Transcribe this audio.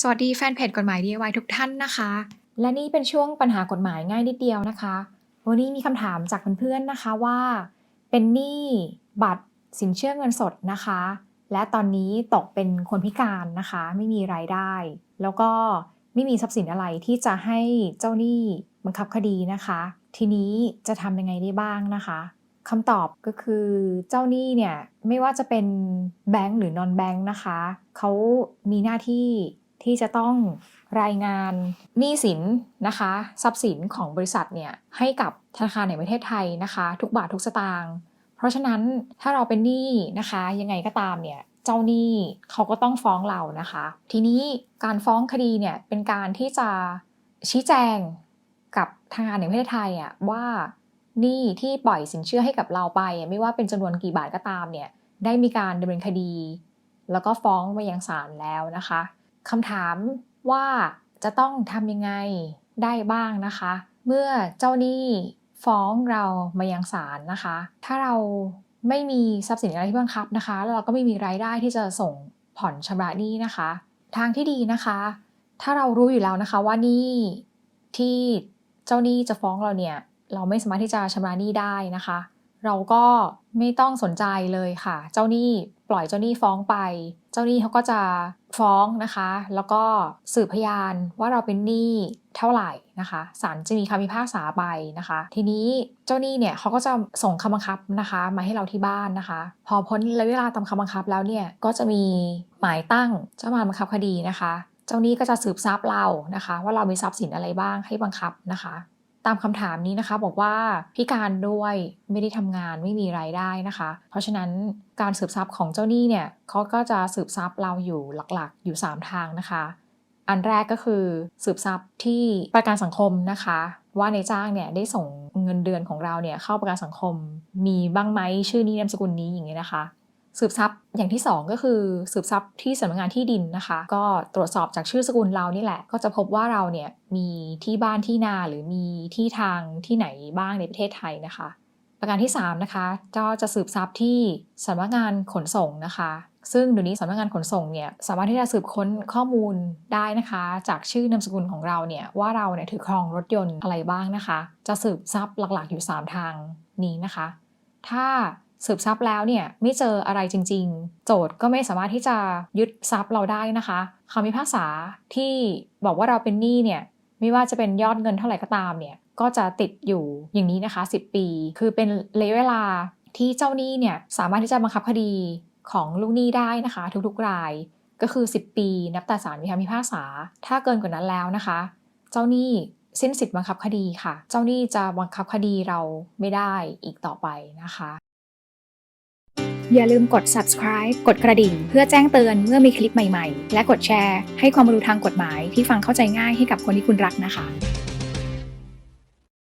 สวัสดีแฟนเพจกฎหมาย DIY ทุกท่านนะคะ และนี่เป็นช่วงปัญหากฎหมายง่ายนิดเดียวนะคะ วันนี้มีคำถามจากเพื่อนๆนะคะว่า เป็นหนี้บัตรสินเชื่อเงินสดนะคะ และตอนนี้ตกเป็นคนพิการนะคะ ไม่มีรายได้ แล้วก็ไม่มีทรัพย์สินอะไรที่จะให้เจ้าหนี้บังคับคดีนะคะ ทีนี้จะทำยังไงได้บ้างนะคะคำตอบก็คือเจ้าหนี้เนี่ยไม่ว่าจะเป็นแบงก์หรือนอนแบงก์นะคะเขามีหน้าที่ ที่จะต้องรายงานหนี้สินนะคะ ทรัพย์สินของบริษัทเนี่ยให้กับธนาคารแห่งประเทศไทยนะคะ ทุกบาททุกสตางค์เพราะฉะนั้นถ้าเราเป็นหนี้นะคะ ยังไงก็ตามเนี่ยเจ้าหนี้เขาก็ต้องฟ้องเรานะคะ ทีนี้การฟ้องคดีเนี่ยเป็นการที่จะชี้แจงกับทางการแห่งประเทศไทยอะว่าหนี้ที่ปล่อยสินเชื่อให้กับเราไป ไม่ว่าเป็นจำนวนกี่บาทก็ตามเนี่ยได้มีการดำเนินคดี แล้วก็ฟ้องมายังศาลแล้วนะคะ คำถามว่าจะต้องทำยังไงได้บ้างนะคะ เมื่อเจ้าหนี้ฟ้องเรามายังศาลนะคะ ถ้าเราไม่มีทรัพย์สินอะไรที่บังคับนะคะแล้วเราก็ไม่มีรายได้ที่จะส่งผ่อนชำระหนี้นะคะ ทางที่ดีนะคะ ถ้าเรารู้อยู่แล้วนะคะว่านี้ที่เจ้าหนี้จะฟ้องเราเนี่ยเราไม่สามารถที่จะชำระหนี้ได้นะคะ เราก็ไม่ต้องสนใจเลยค่ะ เจ้าหนี้ ปล่อยเจ้าหนี้ฟ้องไป เจ้าหนี้เขาก็จะฟ้องนะคะ แล้วก็สืบพยานว่าเราเป็นหนี้เท่าไหร่นะคะศาลจะมีคำพิพากษาไปนะคะ ทีนี้เจ้าหนี้เนี่ยเขาก็จะส่งคำบังคับนะคะ มาให้เราที่บ้านนะคะ พอพ้นระยะเวลาตามคำบังคับแล้วเนี่ยก็จะมีหมายตั้งเจ้ามาบังคับคดีนะคะ เจ้าหนี้ก็จะสืบทรัพย์เรานะคะ ว่าเรามีทรัพย์สินอะไรบ้างให้บังคับนะคะ ตามคำถามนี้นะคะบอกว่าพิการด้วยไม่ได้ทำงานไม่มีรายได้นะคะ เพราะฉะนั้นการสืบทรัพย์ของเจ้าหนี้เนี่ยเขาก็จะสืบทรัพย์เราอยู่หลักๆ อยู่ 3 ทางนะคะ อันแรกก็คือสืบทรัพย์ที่ประกันสังคมนะคะ ว่าในจ้างเนี่ยได้ส่งเงินเดือนของเราเนี่ยเข้าประกันสังคมมีบ้างไหมชื่อนี้นามสกุลนี้อย่างเงี้ยนะคะ สืบทรัพย์อย่างที่ 2 ก็คือสืบทรัพย์ที่สำนักงานที่ดินนะคะ ก็ตรวจสอบจากชื่อสกุลเรานี่แหละ ก็จะพบว่าเราเนี่ยมีที่บ้านที่นาหรือมีที่ทางที่ไหนบ้างในประเทศไทยนะคะ ประการที่3นะคะก็จะสืบทรัพย์ที่สำนักงานขนส่งนะคะซึ่งเดี๋ยวนี้สำนักงานขนส่งเนี่ยสามารถที่จะสืบค้นข้อมูลได้นะคะ จากชื่อนามสกุลของเราเนี่ยว่าเราเนี่ยถือครองรถยนต์อะไรบ้างนะคะ จะสืบทรัพย์หลักๆอยู่ 3 ทางนี้นะคะ ถ้า สืบทรัพย์แล้วเนี่ยไม่เจออะไรจริง ๆ โจทย์ก็ไม่สามารถที่จะยึดทรัพย์เราได้นะคะคำพิพากษาที่บอกว่าเราเป็นหนี้เนี่ยไม่ว่าจะเป็นยอดเงินเท่าไหร่ก็ตามเนี่ยก็จะติดอยู่อย่างนี้นะคะ 10 ปี คือเป็นระยะเวลาที่เจ้าหนี้เนี่ยสามารถที่จะบังคับคดีของลูกหนี้ได้นะคะ ทุกๆรายก็คือ 10 ปี นับแต่ศาลมีคำพิพากษา ถ้าเกินกว่านั้นแล้วนะคะ เจ้าหนี้สิ้นสิทธิ์บังคับคดีค่ะ เจ้าหนี้จะบังคับคดีเราไม่ได้อีกต่อไปนะคะ อย่าลืมกด subscribe กดกระดิ่ง เพื่อแจ้งเตือนเมื่อมีคลิปใหม่ๆ และกดแชร์ ให้ความรู้ทางกฎหมายที่ฟังเข้าใจง่ายให้กับคนที่คุณรักนะคะ